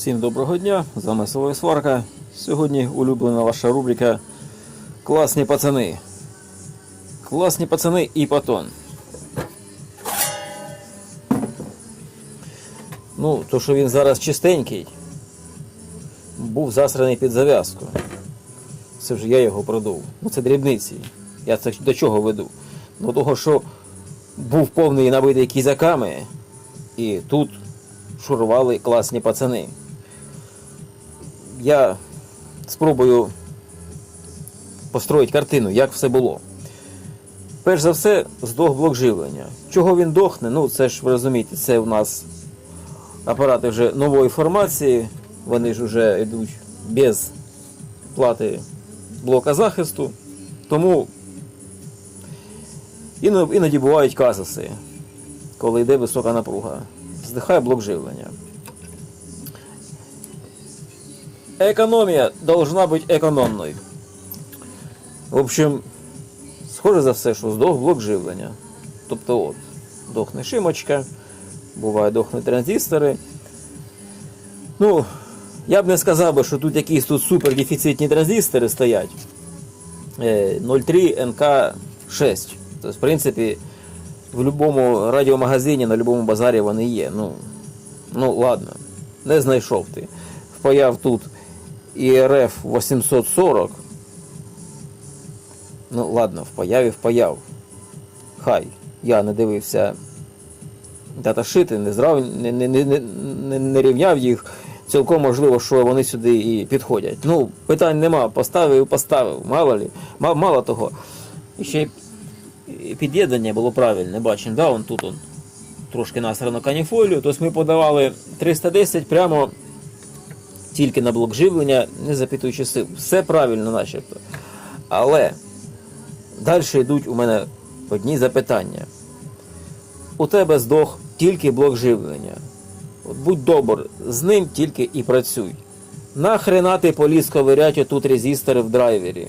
Всім доброго дня, з вами Село Сварка. Сьогодні улюблена ваша рубрика Класні пацани. Класні пацани і патон. Ну, то, що він зараз чистенький, був засраний під зав'язку. Це вже я його продув. Ну це дрібниці. Я це до чого веду? До того, що був повний набитий кізяками, і тут шурували класні пацани. Я спробую построїти картину, як все було. Перш за все, здох блок живлення. Чого він дохне? Ну, це ж ви розумієте, це у нас апарати вже нової формації, вони ж вже йдуть без плати блока захисту. Тому іноді бувають казуси, коли йде висока напруга. Здихає блок живлення. Економія должна бути економною. В общем, схоже за все, що здох блок живлення. Тобто от, дохне шимочка, буває дохнуть транзистори. Ну, я б не сказав би, що тут якісь тут супердефіцитні транзистори стоять. Е, 03 НК6. Тобто, в принципі, в будь-якому радіомагазині, на будь-якому базарі вони є. Ну, ну ладно, не знайшов ти. Впаяв тут ІРФ 840. Ну, ладно, впаяв і впаяв. Хай. Я не дивився даташити, не, зрав, не, не, не, не, не рівняв їх. Цілком можливо, що вони сюди і підходять. Ну, питань нема, поставив і поставив. Мало ли, мало того. І ще під'єднання було правильне, бачимо, да, он тут он, трошки насрано каніфолію. Тобто ми подавали 310 прямо тільки на блок живлення, не запитуючи сил. Все правильно начебто. Але далі йдуть у мене одні запитання. У тебе здох тільки блок живлення. От будь добр, з ним тільки і працюй. Нахрена ти поліз ковирять отут резистори в драйвері?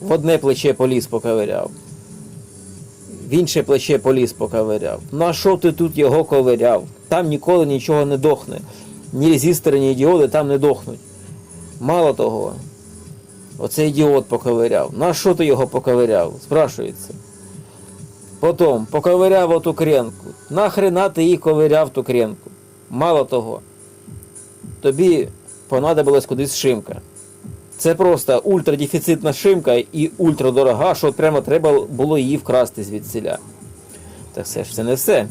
В одне плече поліз поковиряв. В інше плече поліз поковиряв. На що ти тут його ковиряв? Там ніколи нічого не дохне. Ні резистори, ні діоди там не дохнуть. Мало того, оцей діод поковиряв. На що ти його поковиряв? Спрашується. Потім поковиряв оту кренку. Нахрена ти її ковиряв ту кренку? Мало того, тобі понадобилась кудись шимка. Це просто ультрадефіцитна шимка і ультрадорога, що прямо треба було її вкрасти звідсіля. Так все ж це не все.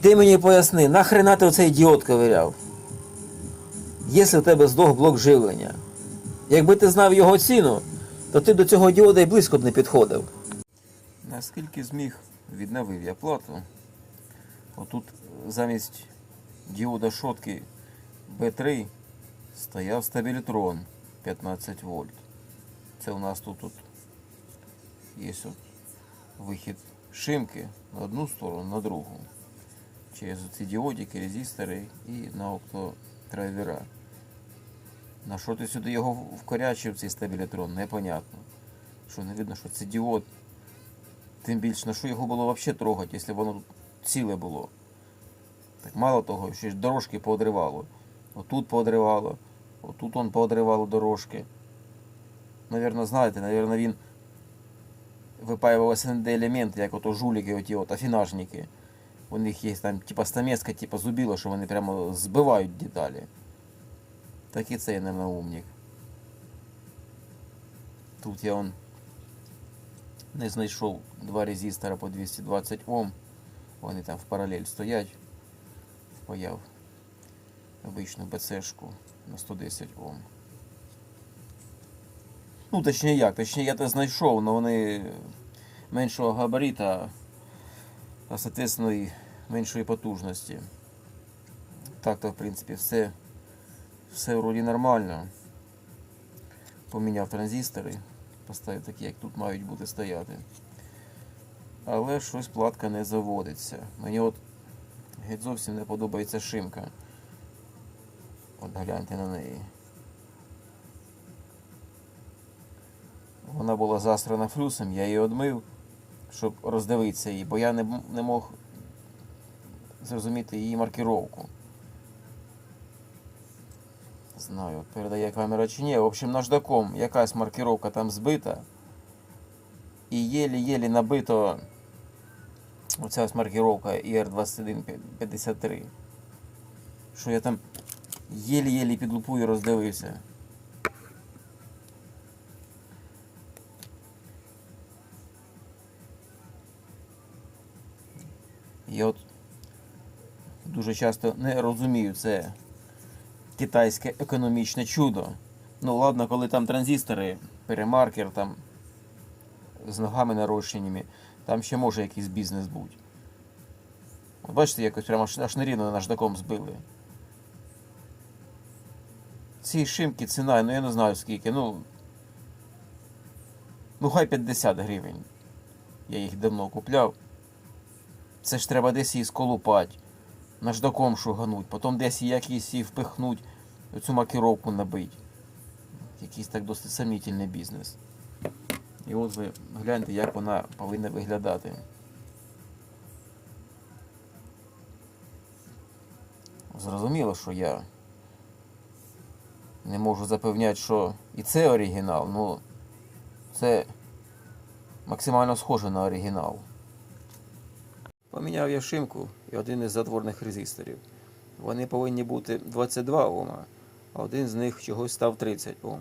Ти мені поясни, нахрена ти оцей діод ковиряв? Якщо у тебе здох блок живлення. Якби ти знав його ціну, то ти до цього діода й близько б не підходив. Наскільки зміг, відновив я плату. Отут замість діода шотки B3 стояв стабілітрон 15 вольт. Це у нас тут, тут є от вихід шимки на одну сторону, на другу. Через ці діодики, резистори і на оптодрайвера. На що ти сюди його вкорячив, цей стабілітрон, непонятно. Що не видно, що це діод. Тим більше, на що його було взагалі трогати, якщо воно тут ціле було. Так мало того, ще ж дорожки поодривало. Отут поодривало, отут он поодривало дорожки. Навірно, знаєте, навірно, він випаював СНД елементи, як ото жуліки, оті от афінажники. У них є там типа стамеска, типа зубіло, що вони прямо збивають деталі. Так і цей, наверное, умник. Тут я он не знайшов два резистора по 220 Ом. Вони там в паралель стоять. Впаяв обичну БЦшку на 110 Ом. Ну, точніше як, точніше я те знайшов, але вони меншого габарита, а соответственно і меншої потужності. Так-то, в принципі, все, все вроді нормально. Поміняв транзистори, поставив такі, як тут мають бути стояти. Але щось платка не заводиться. Мені от геть зовсім не подобається шимка. От гляньте на неї. Вона була засрана флюсом, я її одмив, щоб роздивитися її, бо я не, не мог зрозуміти її маркировку. Знаю, передає камера чи ні. В общем, наждаком якась маркировка там збита. І єлі-єлі набито оця ось маркировка IR2153. Що я там єлі-єлі під лупою роздивився. Я от дуже часто не розумію це китайське економічне чудо. Ну ладно, коли там транзистори, перемаркер там з ногами нарощеними, там ще може якийсь бізнес бути. Бачите, якось прямо аж аж нерівно наждаком збили. Ці шимки ціна, ну я не знаю скільки, ну. Ну хай 50 гривень. Я їх давно купляв. Це ж треба десь її сколупати, наждаком шугануть, потім десь якісь її впихнуть, цю маркировку набить. Якийсь так досить самітельний бізнес. І от ви гляньте, як вона повинна виглядати. Зрозуміло, що я не можу запевняти, що і це оригінал, ну це максимально схоже на оригінал. Поміняв я шимку і один із затворних резисторів. Вони повинні бути 22 Ома, а один з них чогось став 30 Ом.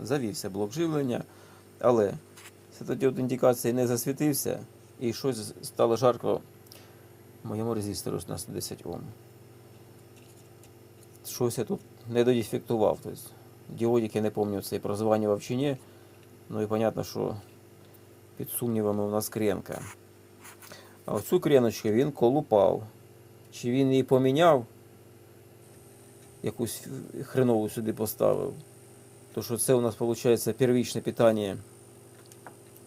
Завівся блок живлення, але світодіод індикації не засвітився і щось стало жарко моєму резистору на 110 Ом. Щось я тут не додефектував. Тобто, діодик я не пам'ятаю, цей прозванював чи ні. Ну і понятно, що під сумнівами у нас кренка. А оцю креночку він колупав. Чи він її поміняв, якусь хренову сюди поставив. То що це у нас виходить первічне питання.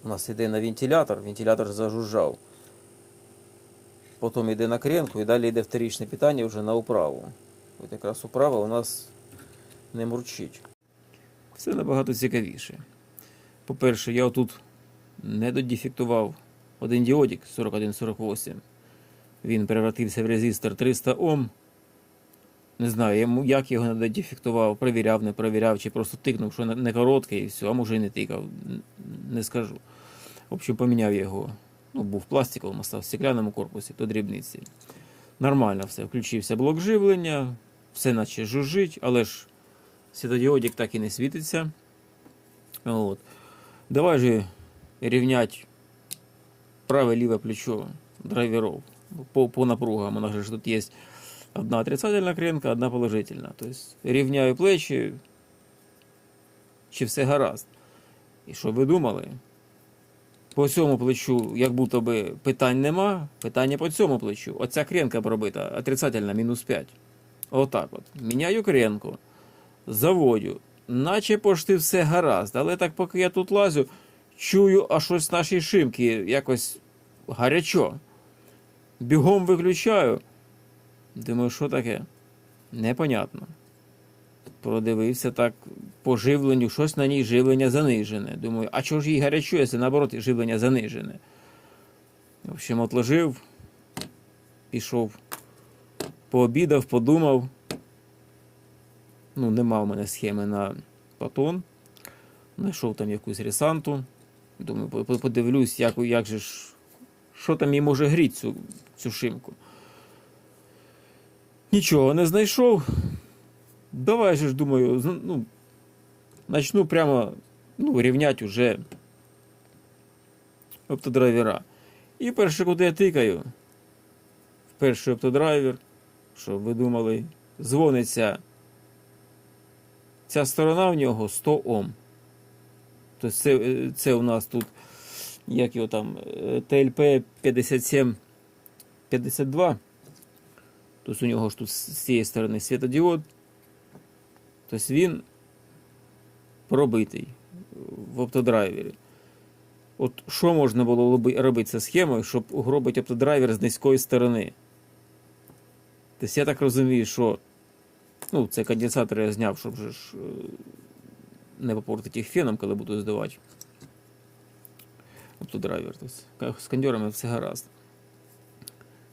У нас йде на вентилятор, вентилятор зажужжав. Потім йде на кренку і далі йде вторичне питання вже на управу. От якраз управа у нас не мурчить. Все набагато цікавіше. По-перше, я отут не додефектував один діодик 4148. Він превратився в резистор 300 Ом. Не знаю, як його не додефектував, перевіряв, не перевіряв, чи просто тикнув, що не- короткий, і все, а може і не тикав, не скажу. В общем, поміняв його. Ну, був пластиковим, став в стеклянному корпусі, то дрібниці. Нормально все. Включився блок живлення, все наче жужжить, але ж світодіодик так і не світиться. От. Давай же рівнять праве ліве плечо драйверов по, по напругам. У нас же тут є одна отрицательна кренка, одна положительна. Тобто рівняю плечі, чи все гаразд. І що ви думали? По цьому плечу, як будто би питань нема, питання по цьому плечу. Оця кренка пробита, отрицательна мінус 5. Отак от. Міняю кренку, заводю, наче пошти все гаразд. Але так поки я тут лазю, чую, а щось наші шимки якось гарячо. Бігом виключаю. Думаю, що таке? Непонятно. Продивився так по живленню, щось на ній живлення занижене. Думаю, а чого ж їй гарячо, якщо наоборот живлення занижене? В общем, отложив, пішов, пообідав, подумав. Ну, нема в мене схеми на патон. Знайшов там якусь ресанту. Думаю, по- по- подивлюсь, як, як же ж, що там їй може гріти цю, цю шимку. Нічого не знайшов. Давай же ж думаю, ну, начну прямо ну, рівняти уже оптодрайвера. І перше, куди я тикаю, в перший оптодрайвер, щоб ви думали, дзвониться ця сторона в нього 100 Ом. Тобто це, е, це у нас тут, як його там, е, ТЛП 5752. Тобто у нього ж тут з цієї сторони світодіод. Тобто він пробитий в оптодрайвері. От що можна було робити за схемою, щоб угробити оптодрайвер з низької сторони? Тобто я так розумію, що ну, це конденсатор я зняв, щоб же ж е, не попортити їх феном, коли буду здавати. тобто драйвер. Тобто, з кондьорами все гаразд.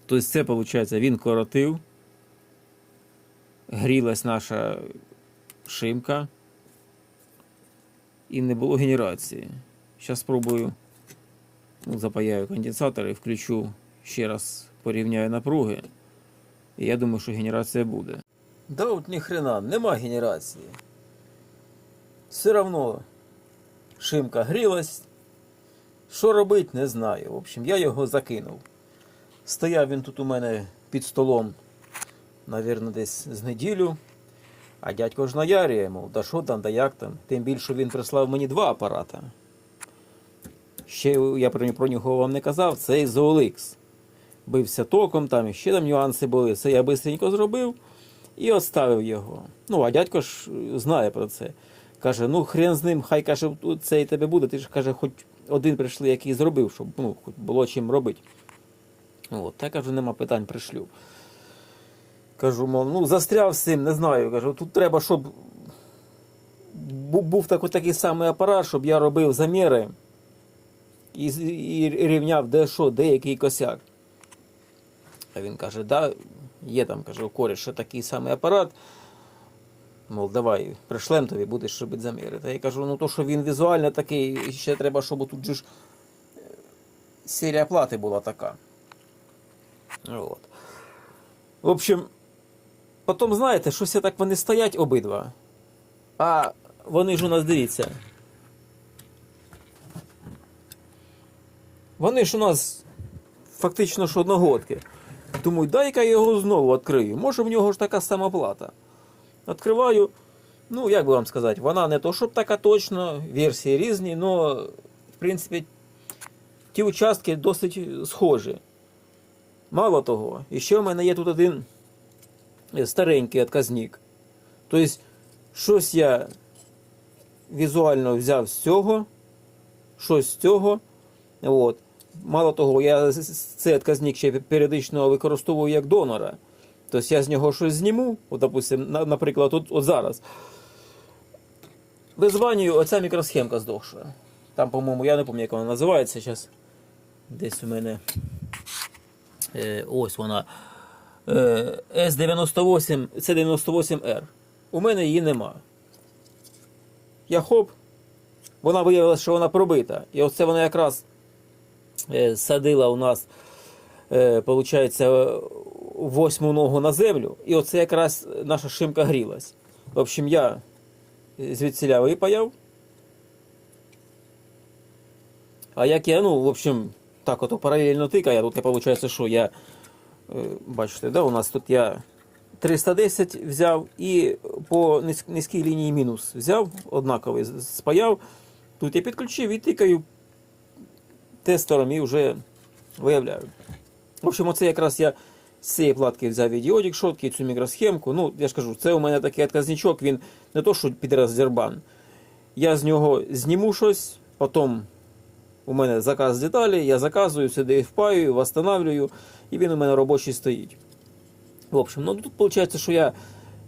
Тобто це, виходить, він коротив, грілась наша шимка і не було генерації. Зараз спробую ну, запаяю конденсатор і включу ще раз порівняю напруги. І я думаю, що генерація буде. Да от ніхрена, нема генерації. Все равно шимка грілась. Що робить, не знаю. В общем, я його закинув. Стояв він тут у мене під столом, навірно, десь з неділю. А дядько ж наярює, мов, да що там, да як там. Тим більше він прислав мені два апарата. Ще я про, нього вам не казав, це Zoolix. Бився током, там ще там нюанси були. Це я бистренько зробив і оставив його. Ну, а дядько ж знає про це. Каже, ну хрен з ним, хай каже, це і тебе буде. Ти ж каже, хоч один прийшли, який зробив, щоб ну, хоч було чим робити. От, та кажу, нема питань, пришлю. Кажу, мов, ну застряв з цим, не знаю. Кажу, тут треба, щоб був так, такий самий апарат, щоб я робив заміри і, і рівняв, де що, де який косяк. А він каже, да, є там, каже, у коріша такий самий апарат. Мов, давай, пришлем тобі, будеш робити заміри. Та я кажу, ну то, що він візуально такий, ще треба, щоб тут же ж е, серія плати була така. От. В общем, потім, знаєте, щось так вони стоять обидва. А вони ж у нас, дивіться. Вони ж у нас фактично ж одногодки. Думаю, дай-ка я його знову відкрию. Може в нього ж така сама плата. Відкриваю. Ну, як би вам сказати, вона не то, щоб така точно, версії різні, але, в принципі, ті участки досить схожі. Мало того, ще в мене є тут один е, старенький отказник. Тобто, щось я візуально взяв з цього, щось з цього. От. Мало того, я цей отказник ще періодично використовую як донора. Тобто я з нього щось зніму, от, допустим, наприклад, от, от зараз. Визванюю, оця мікросхемка здохша. Там, по-моєму, я не пам'ятаю, як вона називається зараз. Десь у мене. Е, ось вона. Е, С98, це 98R. У мене її нема. Я хоп. Вона виявилася, що вона пробита. І оце вона якраз садила у нас, е, виходить, восьму ногу на землю. І оце якраз наша шимка грілась. В общем, я звідсіля випаяв. А як я, ну, в общем, так от паралельно тикає, тут виходить, що я, е, бачите, да, у нас тут я 310 взяв і по низькій лінії мінус взяв, однаковий спаяв. Тут я підключив і тикаю тестером і вже виявляю. В общем, оце якраз я з цієї платки взяв і шотки, і цю мікросхемку. Ну, я ж кажу, це у мене такий отказничок, він не то, що під роздербан. Я з нього зніму щось, потім у мене заказ деталі, я заказую, сюди впаюю, восстанавливаю, і він у мене робочий стоїть. В общем, ну тут виходить, що я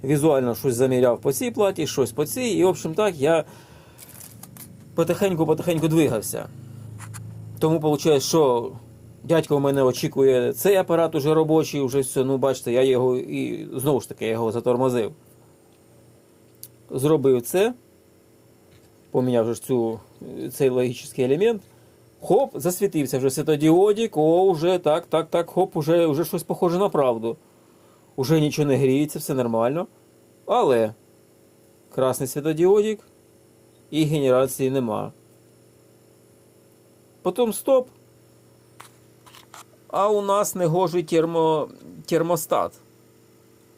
візуально щось заміряв по цій платі, щось по цій, і в общем так я потихеньку-потихеньку двигався. Тому виходить, що дядько у мене очікує цей апарат уже робочий, вже все, ну бачите, я його і знову ж таки я його затормозив. Зробив це, поміняв вже цю, цей логічний елемент. Хоп, засвітився вже світодіодик, о, вже так, так, так, хоп, уже, уже щось похоже на правду. Уже нічого не гріється, все нормально. Але красний світодіодик і генерації нема. Потім стоп. А у нас негожий термо... термостат.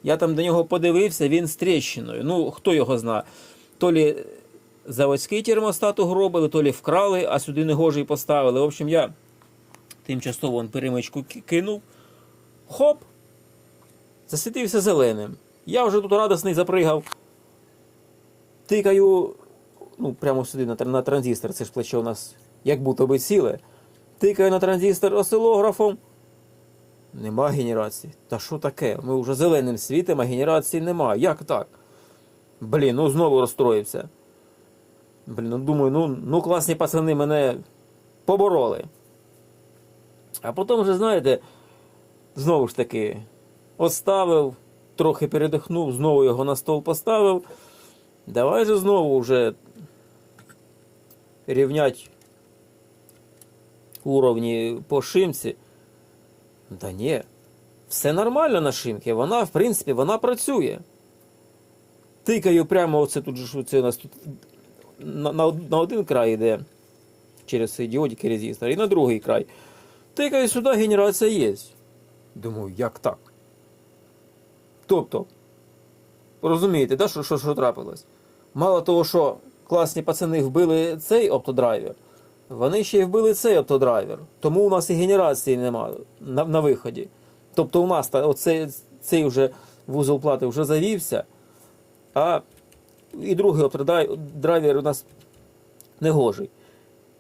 Я там до нього подивився, він з тріщиною. Ну, хто його знає. То лі заводський термостат угробили, то лі вкрали, а сюди негожий поставили. В общем, я тимчасово вон перемичку кинув. Хоп! Засвітився зеленим. Я вже тут радісний запригав. Тикаю, ну, прямо сюди на, на транзистор, це ж плече у нас як будто би ціле. Тикаю на транзистор осцилографом. Нема генерації. Та що таке? Ми вже зеленим світимо, а генерації нема. Як так? Блін, ну знову розстроївся. Блін, ну думаю, ну, ну класні пацани мене побороли. А потім вже, знаєте, знову ж таки, оставив, трохи передихнув, знову його на стол поставив. Давай же знову вже рівнять уровні по шимці. Та ні, все нормально на шимці, вона, в принципі, вона працює. Тикаю прямо оце тут оце у нас тут на, на, на один край йде через цей діодик і резистор, і на другий край. Тикаю сюди, генерація є. Думаю, як так? Тобто, розумієте, да, що, що, що трапилось? Мало того, що класні пацани вбили цей оптодрайвер, вони ще й вбили цей оптодрайвер. Тому у нас і генерації немає на, на виході. Тобто у нас оцей, цей вже вузол плати вже завівся, а і другий оптодрайвер у нас не гожий.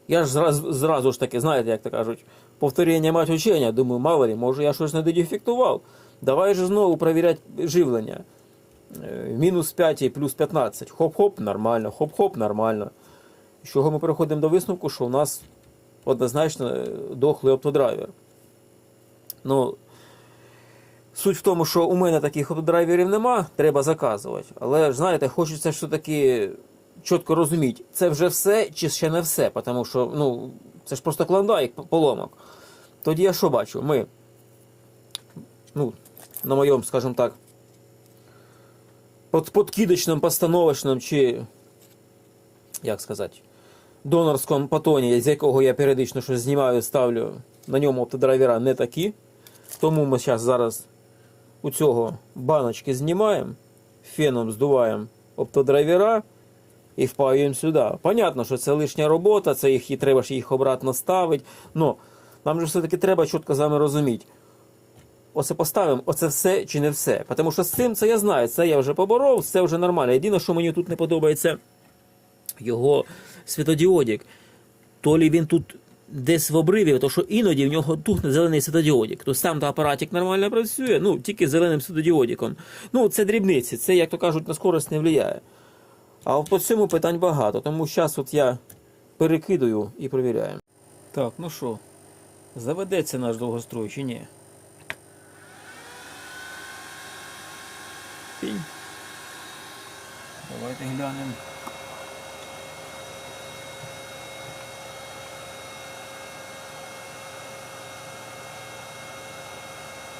Я ж зразу, зразу ж таки, знаєте, як то кажуть, повторення мать учення. Думаю, мало ли, може я щось не додефектував. Давай же знову перевіряти живлення. Е, Мінус 5 і плюс 15. Хоп-хоп, нормально, хоп-хоп, нормально. З чого ми переходимо до висновку, що у нас однозначно е, дохлий оптодрайвер. Ну, суть в тому, що у мене таких оптодрайверів нема, треба заказувати. Але знаєте, хочеться все-таки чітко розуміти, це вже все чи ще не все, тому що ну, це ж просто клондайк поломок. Тоді я що бачу? Ми, ну, на моєму, скажімо так, под, подкидочному, постановочному чи, як сказати, донорському патоні, з якого я періодично щось знімаю, ставлю, на ньому оптодрайвера не такі. Тому ми зараз зараз у цього баночки знімаємо, феном здуваємо оптодрайвера і впаюємо сюди. Понятно, що це лишня робота, це їх і треба ж їх обратно ставити. Но нам же все-таки треба чітко з вами розуміти. Оце поставимо, оце все чи не все. Тому що з цим це я знаю, це я вже поборов, це вже нормально. Єдине, що мені тут не подобається, його світодіодик. То лі він тут десь в обриві, то що іноді в нього тухне зелений світодіодик. То сам то апаратик нормально працює, ну тільки з зеленим світодіодиком. Ну, це дрібниці, це, як то кажуть, на скорость не впливає. А по цьому питань багато, тому зараз от я перекидую і перевіряю. Так, ну що, заведеться наш довгострой чи ні? Пінь. Давайте глянемо.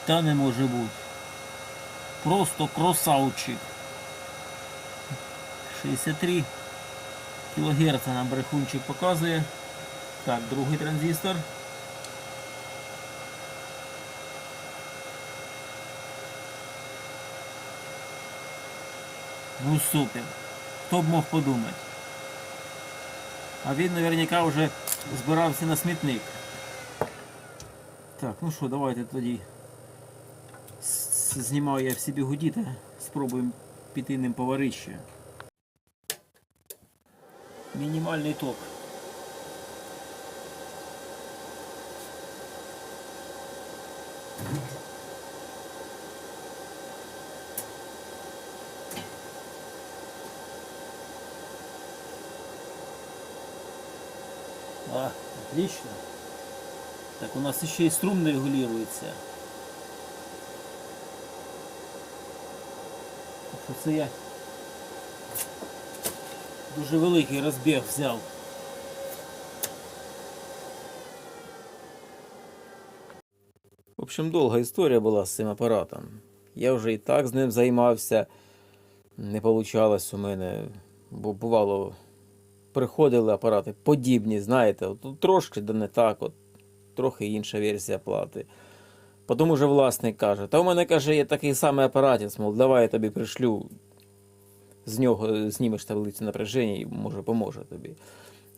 Та не може бути. Просто кросаучик. 63 кГц нам брехунчик показує. Так, другий транзистор. Ну супер. Хто б мог подумати. А він наверняка вже збирався на смітник. Так, ну що, давайте тоді С- знімаю я всі бігуді та спробуємо піти ним поварище. Мінімальний ток. А, отлично. Так, у нас еще и струм регулируется. Так що Це я дуже великий розбіг взяв. В общем, довга історія була з цим апаратом. Я вже і так з ним займався. Не вийшло у мене, бо бувало, приходили апарати подібні, знаєте, от, трошки да не так, от, трохи інша версія плати. Потім уже власник каже, та у мене каже, є такий самий апаратець, мов, давай я тобі пришлю, з нього знімеш таблицю напряження і може поможе тобі.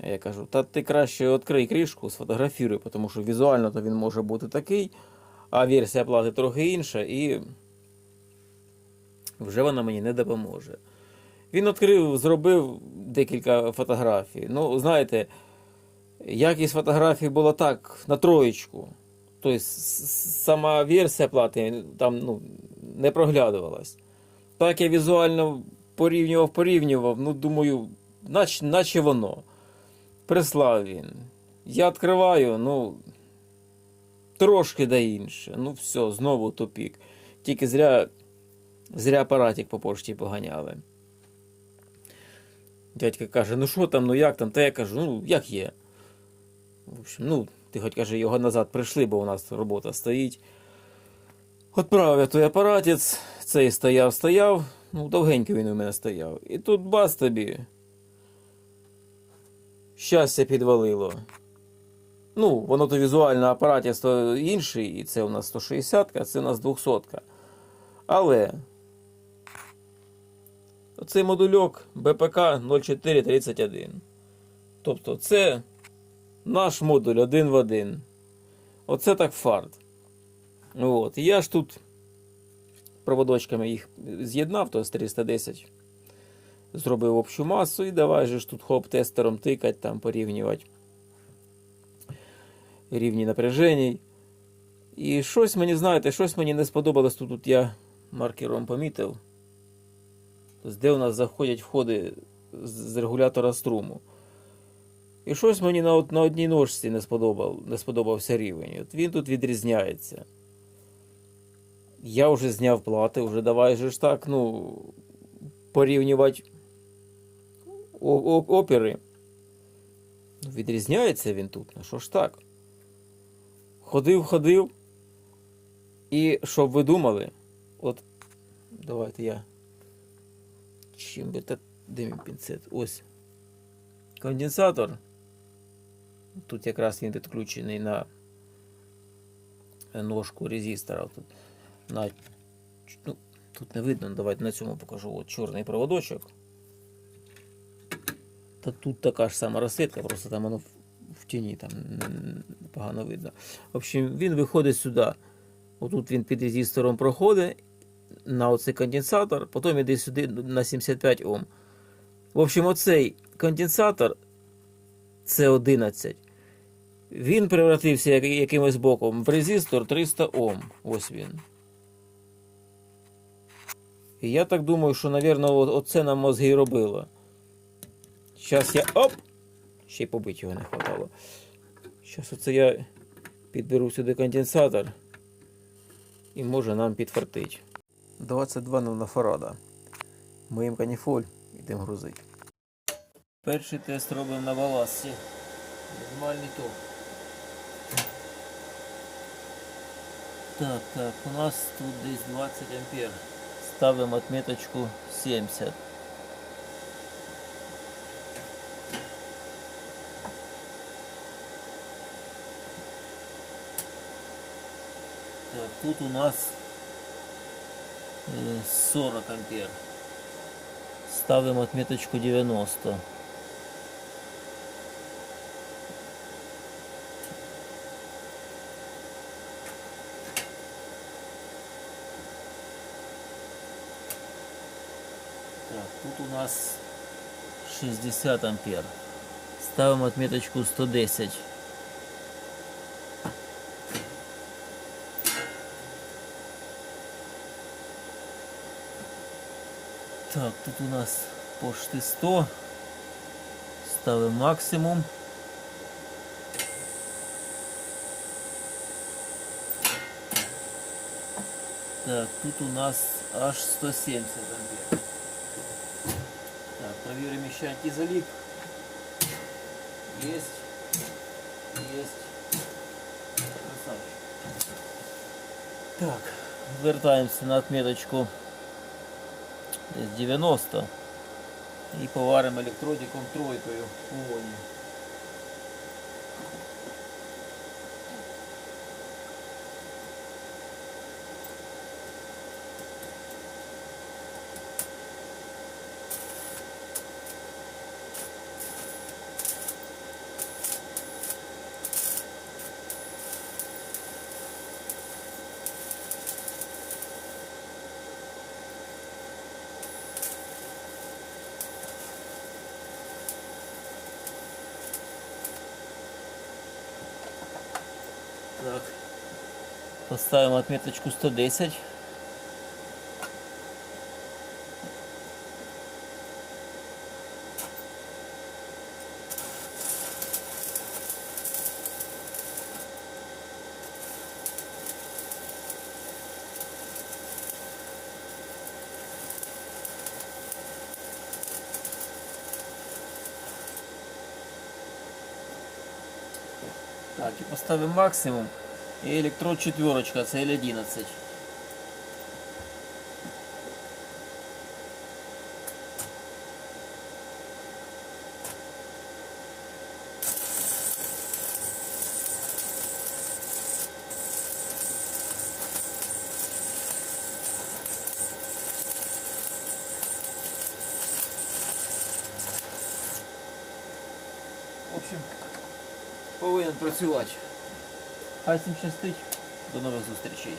Я кажу, та ти краще відкрий кришку, сфотографіруй, тому що візуально то він може бути такий, а версія плати трохи інша, і вже вона мені не допоможе. Він відкрив, зробив декілька фотографій. Ну, знаєте, якість фотографій була так, на троєчку. Тобто сама версія плати там ну, не проглядувалась. Так я візуально порівнював, порівнював, ну думаю, наче, наче воно. Прислав він. Я відкриваю, ну. Трошки да інше. Ну все, знову тупік. Тільки зря, зря апаратик по пошті поганяли. Дядька каже, ну що там, ну як там? Та я кажу, ну як є. В общем, ну, ти хоч каже, його назад прийшли, бо у нас робота стоїть. Отправив я той апаратець, цей стояв, стояв, ну довгенько він у мене стояв. І тут бас тобі. Щастя підвалило. Ну, воно то візуально апараті то інший, і це у нас 160, а це у нас 200. Але цей модульок БПК 0431. Тобто це наш модуль один в один. Оце так фарт. От. Я ж тут проводочками їх з'єднав, то з 310. Зробив общу масу і давай же ж тут хоп тестером тикать, там порівнювати рівні напряжень. І щось мені, знаєте, щось мені не сподобалось. Тут, тут я маркером помітив. Тобто, де у нас заходять входи з регулятора струму. І щось мені на, на одній ножці не, сподобав, не сподобався рівень. От він тут відрізняється. Я вже зняв плати, вже давай же ж так, ну, порівнювати о- о- опери. Ну, Відрізняється він тут. Ну що ж так? Ходив, ходив. І щоб ви думали, от давайте я. Чим би так. Де пінцет? Ось. Конденсатор. Тут якраз він підключений на ножку резистора. Тут, на, ну, тут не видно, давайте на цьому покажу. От чорний проводочок. Та тут така ж сама розсвітка, просто там воно в, в тіні там погано видно. В общем, він виходить сюди. Отут він під резистором проходить на оцей конденсатор, потім іде сюди на 75 Ом. В общем, оцей конденсатор С11. Він превратився якимось боком в резистор 300 Ом. Ось він. І я так думаю, що, напевно, оце нам мозги і робило. Зараз я. Оп! Ще й побити його не хватало. Зараз оце я підберу сюди конденсатор. І може нам підфартить. 22 нанофарада. Моїм каніфоль йдемо грузити. Перший тест робимо на баласті. Нормальний ток. Так, так, у нас тут десь 20 ампер. Ставимо отметочку 70. Так, тут у нас э, 40 ампер. Ставим отметочку 90. Так, тут у нас 60 ампер. Ставим отметочку 110. Так, тут у нас почти 100. Ставим максимум. Так, тут у нас аж 170 ампер. Проверим еще антизалип. Есть. Есть. Красавчик. Так, вертаемся на отметочку десь 90 і поваримо електродиком тройкою у воді. Поставим отметочку 110. Так, і поставимо максимум. І електрод четверочка, це L11. В общем, повинен працювати. Хай всім щастить. До нових зустрічей.